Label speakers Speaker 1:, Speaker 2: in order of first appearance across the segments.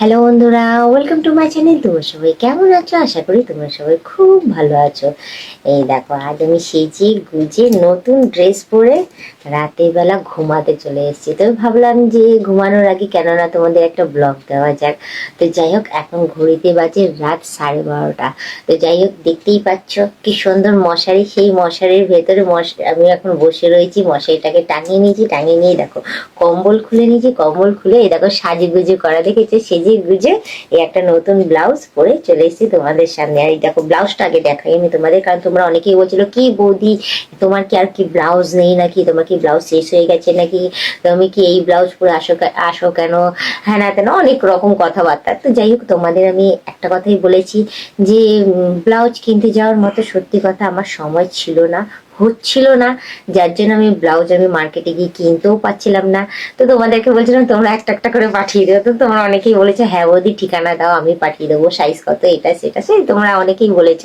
Speaker 1: Hello বন্ধুরা welcome to my channel তোমরা সবাই কেমন আছো? আশা করি তোমরা সবাই খুব ভালো আছো। এই দেখো, আজ আমি সেজে গুজে নতুন ড্রেস পরে রাতের বেলা ঘুমাতে চলে এসেছি। তো ভাবলাম যে ঘুমানোর আগে কেননা তোমাদের একটা ব্লগ দেওয়া যাক। তো যাই হোক, এখন ঘড়িতে বাজে রাত সাড়ে বারোটা। তো যাই হোক, দেখতেই পাচ্ছ কি সুন্দর মশারি। সেই মশারির ভেতরে মশ আমি এখন বসে রয়েছি, মশারিটাকে টাঙিয়ে নিয়েছি। টাঙিয়ে নিয়ে দেখো, কম্বল খুলে নিয়েছি, কম্বল খুলে এই দেখো সাজে গুজে করা। দেখেছে? সেজে গুজে এই একটা নতুন ব্লাউজ পরে চলে এসেছি তোমাদের সামনে। আর এই দেখো, ব্লাউজটা আগে দেখাই আমি তোমাদের, কারণ তোমরা অনেকেই বলছিল, কি বৌদি, তোমার কি আর কি ব্লাউজ নেই নাকি? তোমার কি ব্লাউজ শেষ হয়ে গেছে নাকি? তুমি কি এই ব্লাউজ পরে আসো আসো কেন? হ্যাঁ না তেন অনেক রকম কথাবার্তা। তো যাই হোক, তোমাদের আমি একটা কথাই বলেছি যে ব্লাউজ কিনতে যাওয়ার মতো সত্যি কথা আমার সময় ছিল না। হচ্ছিল না, যার জন্য আমি ব্লাউজ আমি মার্কেটে গিয়ে কিনতেও পাচ্ছিলাম না। তো তোমাদেরকে বলছিলাম, তোমরা একটা একটা করে পাঠিয়ে দেবো তো তোমরা অনেকেই বলেছ হ্যাঁ ওদি ঠিকানা দাও, আমি পাঠিয়ে দেবো। সাইজ কত, এটা, সেটা সে তোমরা অনেকেই বলেছ।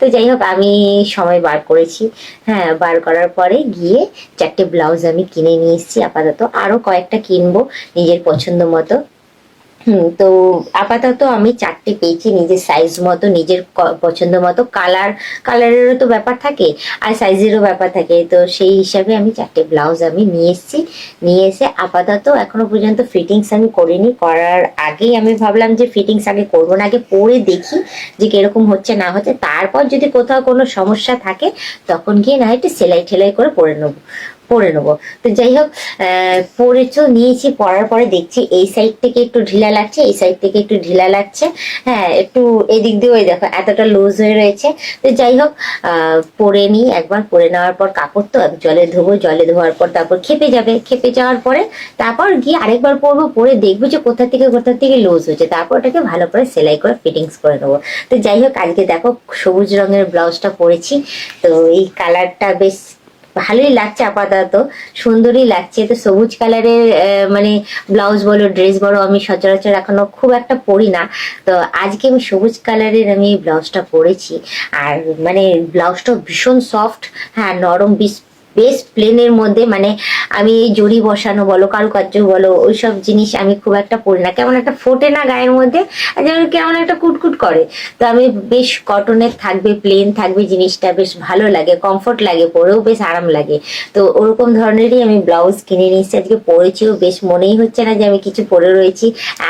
Speaker 1: তো যাই হোক, আমি সময় বার করেছি। হ্যাঁ বার করার পরে গিয়ে চারটে ব্লাউজ আমি কিনে নিয়ে এসেছি। আপাতত আরও কয়েকটা কিনবো নিজের পছন্দ মতো। হুম, তো আপাতত আমি চারটে পেয়েছি, নিজের সাইজ মতো, নিজের পছন্দ মতো কালার কালারেরও তো ব্যাপার থাকে আর সাইজেরও ব্যাপার থাকে, তো সেই হিসাবে আমি চারটে ব্লাউজ আমি নিয়ে এসেছি, নিয়ে এসে আপাতত এখনও পর্যন্ত ফিটিংস আমি করিনি, করার আগেই আমি ভাবলাম যে ফিটিংস আগে করব না, আগে পরে দেখি যে কীরকম হচ্ছে, না হচ্ছে, তারপর যদি কোথাও কোনো সমস্যা থাকে, তখন গিয়ে না একটু সেলাই ঠেলাই করে পরে নেব। পরে নেব। তো যাই হোক পরেছো নিয়েছি পরার পরে দেখছি এই সাইড থেকে একটু ঢিলা লাগছে, এই সাইড থেকে একটু ঢিলা লাগছে। হ্যাঁ একটু এদিক দিয়ে ওই দেখো, এতটা লুজ হয়ে রয়েছে। তো যাই হোক পরে নিই, একবার পরে নেওয়ার পর কাপড় তো জলে ধোবো, জলে ধোয়ার পর তারপর খেপে যাবে, খেপে যাওয়ার পরে তারপর গিয়ে আরেকবার পরবো, পরে দেখব যে কোথা থেকে কোথা থেকে লুজ হচ্ছে তারপর ওটাকে ভালো করে সেলাই করে ফিটিংস করে নেব। তো যাই হোক, আজকে দেখো সবুজ রঙের ব্লাউজটা পরেছি। তো এই কালারটা বেশ ভালোই লাগছে আপাতত, সুন্দরই লাগছে। তো সবুজ কালারের মানে ব্লাউজ বলো ড্রেস বলো, আমি সচরাচর এখনও খুব একটা পরি না। তো আজকে আমি সবুজ কালারের আমি ব্লাউজটা পরেছি। আর মানে ব্লাউজটা ভীষণ সফট হ্যাঁ নরম বিশ বেশ প্লেনের মধ্যে মানে আমি এই জড়ি বসানো বলো কারুকার্য বলো, ওইসব জিনিস আমি খুব একটা পরি না। কেমন একটা ফোটে না গায়ের মধ্যে, আর যেমন কেমন একটা কুটকুট করে। তো আমি বেশ কটনের থাকবে প্লেন থাকবে জিনিসটা বেশ ভালো লাগে কমফোর্ট লাগে, পরেও বেশ আরাম লাগে। তো ওরকম ধরনেরই আমি ব্লাউজ কিনে নিয়েছি, আজকে পরেছিও বেশ মনেই হচ্ছে না যে আমি কিছু পরে রয়েছি।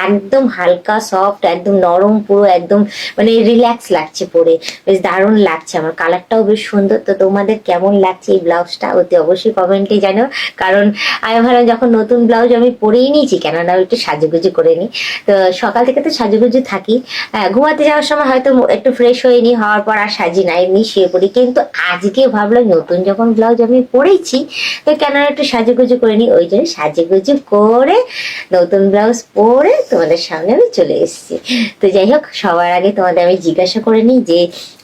Speaker 1: একদম হালকা সফট একদম নরম, পুরো একদম মানে রিল্যাক্স লাগছে পরে। বেশ দারুণ লাগছে আমার কালারটাও বেশ সুন্দর। তো তোমাদের কেমন লাগছে এই ব্লাউজটা অতি অবশ্যই কমেন্টে জানো। কারণ আমি ভাবলাম যখন নতুন ব্লাউজ আমি পরেই নিয়েছি কেননা একটু সাজুগুজু করে নিই। তো সকাল থেকে তো সাজুগুজু থাকি। হ্যাঁ, ঘুমাতে যাওয়ার সময় হয়তো একটু ফ্রেশ হয়ে নিই হওয়ার পর আর সাজি না এমনি শুয়ে পড়ি। কিন্তু আজকে ভাবলাম নতুন যখন ব্লাউজ আমি পরেছি তো কেননা একটু সাজুগুজু করে নিই। ওই জন্য সাজুগুজু করে নতুন ব্লাউজ পরে তোমাদের সামনে আমি চলে এসেছি। তো যাই হোক সবার আগে তোমাদের আমি জিজ্ঞাসা করে নিই যে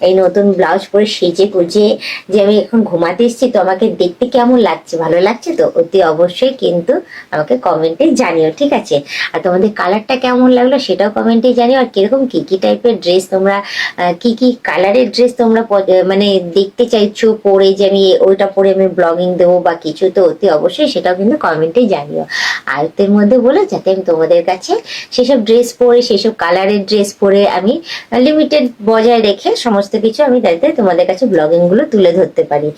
Speaker 1: এই নতুন ব্লাউজ পরে সেজে গুজে যে আমি এখন ঘুমাতে এসেছি তো আমাকে দেখতে কেমন লাগছে? ভালো লাগছে তো? অতি অবশ্যই কিন্তু আমাকে কমেন্টে জানিও, ঠিক আছে? আর তোমাদের কালারটা কেমন লাগল সেটাও কমেন্টে জানিও। আর কীরকম কি কি টাইপের ড্রেস তোমরা কি কি কালারের ড্রেস তোমরা মানে দেখতে চাইছো পরে যে আমি ওইটা পরে আমি ব্লগিং দেবো বা কিছু, তো অতি অবশ্যই সেটাও কিন্তু কমেন্টে জানিও। আয়তের মধ্যে বলে যাতে আমি তোমাদের কাছে সেসব ড্রেস পরে, সেসব কালারের ড্রেস পরে আমি লিমিটেড বজায় রেখে সমস্ত কিছু আমি যাতে তোমাদের কাছে ব্লগিংগুলো তুলে ধরতে পারি।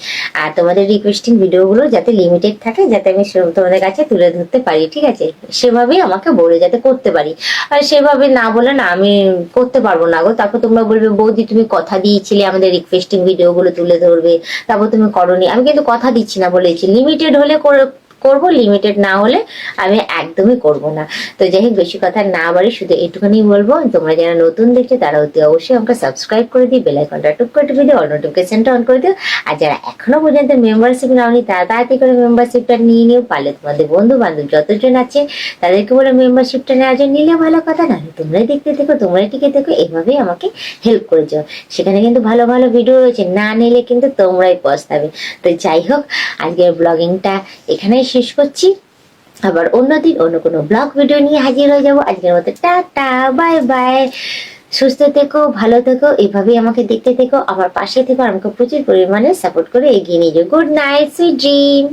Speaker 1: আর তোমাদের রিকোয়েস্টিং ভিডিওগুলো যাতে লিমিটেড থাকে, যাতে আমি তোমাদের কাছে তুলে ধরতে পারি, ঠিক আছে? সেভাবেই আমাকে বলে যাতে করতে পারি। আর সেভাবে না বলে না আমি করতে পারব না গো। তারপর তোমরা বলবে, বৌদি, তুমি কথা দিয়েছিলে আমাদের রিকোয়েস্টিং ভিডিওগুলো তুলে ধরবে। তারপর তুমি করনি। আমি কিন্তু কথা দিচ্ছি না বলেছি। লিমিটেড হলে করব লিমিটেড না হলে আমি একদমই করব না। তো যাই হোক বেশি কথা না বাড়ি, শুধু এটুখানি বলব, তোমরা যারা নতুন দেখছ, তারা অতি অবশ্যই আমাকে সাবস্ক্রাইব করে দিই বেল আইকনটা টুক করে টিপে দিও নোটিফিকেশনটা অন করে দিও। আর যারা এখনও পর্যন্ত মেম্বারশিপ নাওনি, তারা তাড়াতাড়ি করে মেম্বারশিপটা নিয়ে নিও, পারলে তোমাদের বন্ধু বান্ধব যতজন আছে, তাদেরকে বলে মেম্বারশিপটা নেওয়ার জন্য। নিলে ভালো কথা না তোমরাই দেখতে থেকো তোমরাই টিকে থেকো এভাবেই আমাকে হেল্প করে যাও। সেখানে কিন্তু ভালো ভালো ভিডিও রয়েছে, না নিলে কিন্তু তোমরাই পস্তাবে। তো যাই হোক আজকের ব্লগিংটা এখানেই শেষ করছি। আবার অন্যদিন অন্য কোনো ব্লগ ভিডিও নিয়ে হাজির হয়ে যাব। আজকের মতো টাটা বাই বাই সুস্থ থেকো, ভালো থেকো, এভাবেই আমাকে দেখতে থেকো, আমার পাশে থেকো আমাকে প্রচুর পরিমাণে সাপোর্ট করে এগিয়ে নিয়ে যাও। Good night sweet dream